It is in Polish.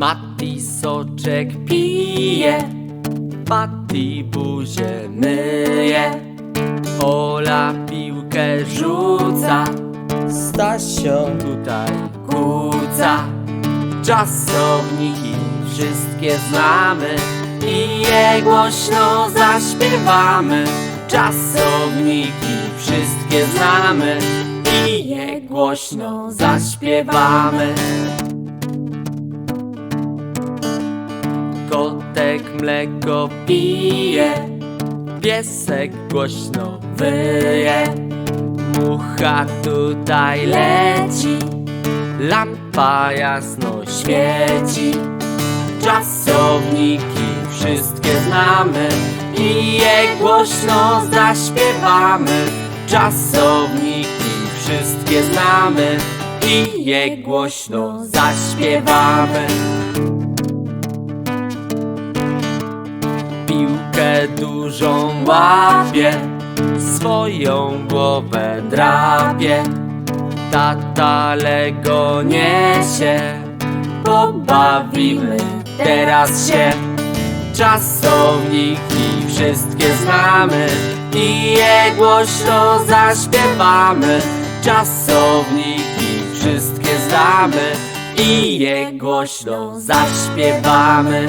Patty soczek pije, Patty buzię myje, Ola piłkę rzuca, Stasio, tutaj kuca. Czasowniki wszystkie znamy i je głośno zaśpiewamy. Czasowniki wszystkie znamy i je głośno zaśpiewamy. Kotek mleko pije, piesek głośno wyje. Mucha tutaj leci, lampa jasno świeci. Czasowniki wszystkie znamy i je głośno zaśpiewamy. Czasowniki wszystkie znamy i je głośno zaśpiewamy. Piłkę dużą łapie, swoją głowę drapie. Tata Lego niesie, pobawimy teraz się. Czasowniki wszystkie znamy i je głośno zaśpiewamy. Czasowniki wszystkie znamy i je głośno zaśpiewamy.